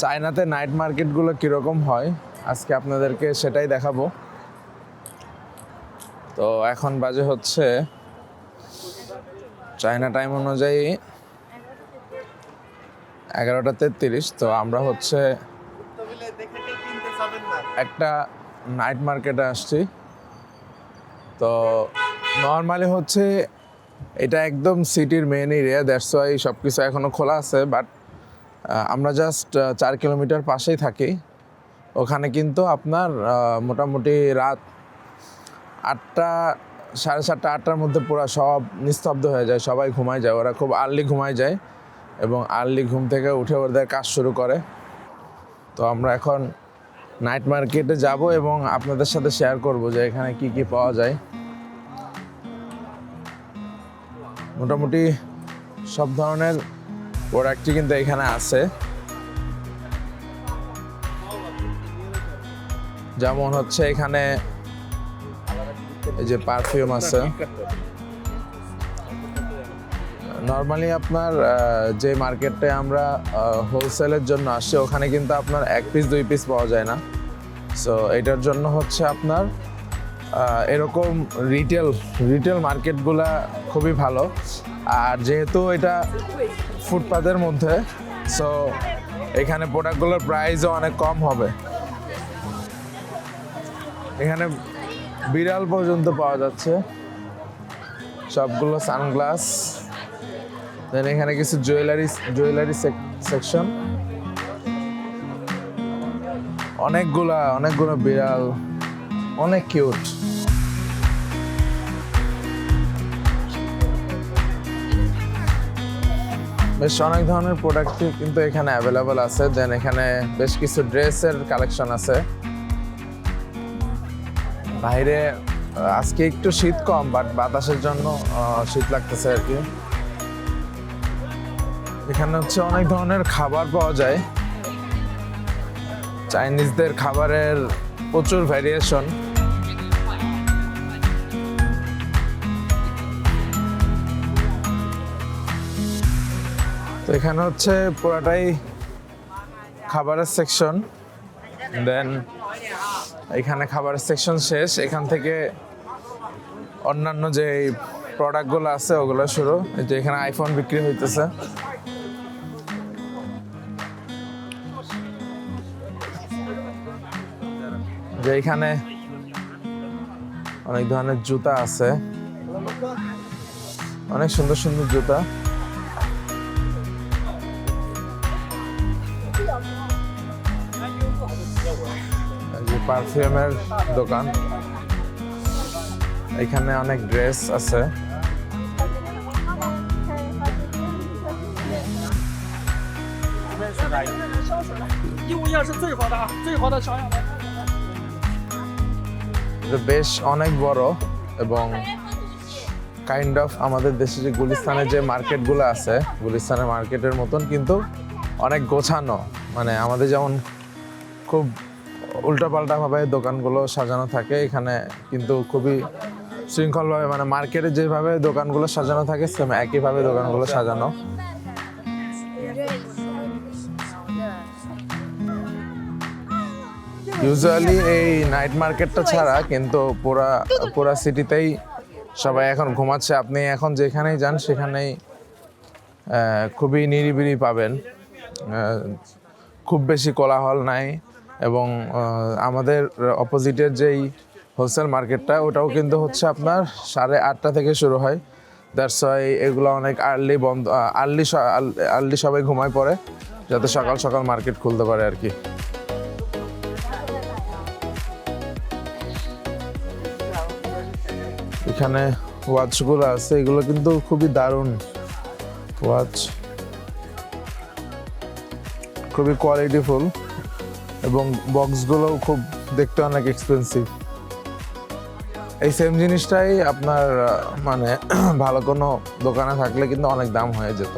চায়নাতে নাইট মার্কেটগুলো কীরকম হয়? আজকে আপনাদেরকে সেটাই দেখাবো। তো এখন বাজে হচ্ছে চায়না টাইম অনুযায়ী এগারোটা তেত্রিশ। তো আমরা হচ্ছে একটা নাইট মার্কেটে আসছি। তো নর্মালি হচ্ছে এটা একদম সিটির মেন এরিয়া দ্যাটস ওয়াই সব কিছু এখনও খোলা আছে বাট আমরা জাস্ট চার কিলোমিটার পাশেই থাকি। ওখানে কিন্তু আপনার মোটামুটি রাত আটটা, সাড়ে সাতটা, আটটার মধ্যে পুরো সব নিস্তব্ধ হয়ে যায়, সবাই ঘুমায় যায়, ওরা খুব আর্লি ঘুমায় যায় এবং আর্লি ঘুম থেকে উঠে ওদের কাজ শুরু করে। তো আমরা এখন নাইট মার্কেটে যাব এবং আপনাদের সাথে শেয়ার করব যে এখানে কি কি পাওয়া যায়। মোটামুটি সব ধরনের প্রোডাক্টই কিন্তু এখানে আছে। যেমন হচ্ছে এখানে এই যে পারফিউম আছে। নর্মালি আপনার যে মার্কেটে আমরা হোলসেলের জন্য আসি, ওখানে কিন্তু আপনার এক পিস দুই পিস পাওয়া যায় না। সো এটার জন্য হচ্ছে আপনার এরকম রিটেল রিটেল মার্কেটগুলা খুবই ভালো। আর যেহেতু এটা ফুটপাতের মধ্যে। সো এখানে প্রোডাক্টগুলোর প্রাইসও অনেক কম হবে। এখানে বিড়াল পর্যন্ত পাওয়া যাচ্ছে। সবগুলো সানগ্লাস। দেন এখানে কিছু জুয়েলারি জুয়েলারি সেকশন অনেকগুলা, অনেকগুলো বিড়াল। অনেক কিউট বেশ অনেক ধরনের প্রোডাক্টই কিন্তু এখানে অ্যাভেলেবল আছে। দেন এখানে বেশ কিছু ড্রেসের কালেকশন আছে। বাইরে আজকে একটু শীত কম বাট বাতাসের জন্য শীত লাগতেছে আর কি। এখানে হচ্ছে অনেক ধরনের খাবার পাওয়া যায়। চাইনিজদের খাবারের প্রচুর ভ্যারিয়েশন এখানে হচ্ছে পুরাটাই খাবারের সেকশন দেন এখানে খাবারের সেকশন শেষ। এখান থেকে অন্যান্য যে প্রোডাক্টগুলো আছে, ওগুলো শুরু। এই যে এখানে আইফোন বিক্রি হইতেছে। যে এখানে অনেক ধরনের জুতা আছে। অনেক সুন্দর সুন্দর জুতা। পারফিউমের দোকান। এখানে অনেক ড্রেস আছে। বেশ অনেক বড় এবং কাইন্ড অফ আমাদের দেশে যে গুলিস্তানের যে মার্কেটগুলো আছে, গুলিস্তানের মার্কেটের মতন কিন্তু অনেক গোছানো। মানে আমাদের যেমন খুব উল্টোপাল্টাভাবে দোকানগুলো সাজানো থাকে। এখানে কিন্তু খুবই শৃঙ্খলভাবে মানে মার্কেটে যেভাবে দোকানগুলো সাজানো থাকে, সেম একইভাবে দোকানগুলো সাজানো। ইউজুয়ালি এই নাইট মার্কেটটা ছাড়া কিন্তু পুরা পুরা সিটিতেই সবাই এখন ঘুমাচ্ছে। আপনি এখন যেখানেই যান, সেখানেই খুবই নিরিবিলি পাবেন। খুব বেশি কোলাহল নাই। এবং আমাদের অপোজিটের যেই হোলসেল মার্কেটটা ওটাও কিন্তু হচ্ছে আপনার সাড়ে আটটা থেকে শুরু হয়। দ্যাটস ওয়াই এগুলো অনেক আর্লি বন্ধ আর্লি আর্লি সবাই ঘুমায় পড়ে, যাতে সকাল সকাল মার্কেট খুলতে পারে আর কি। এখানে ওয়াচগুলো আছে, এগুলো কিন্তু খুবই দারুণ ওয়াচ খুবই কোয়ালিটিফুল এবং বক্সগুলোও খুব দেখতে অনেক এক্সপেন্সিভ এই সেম জিনিসটাই আপনার মানে ভালো কোনো দোকানে থাকলে কিন্তু অনেক দাম হয়ে যেত।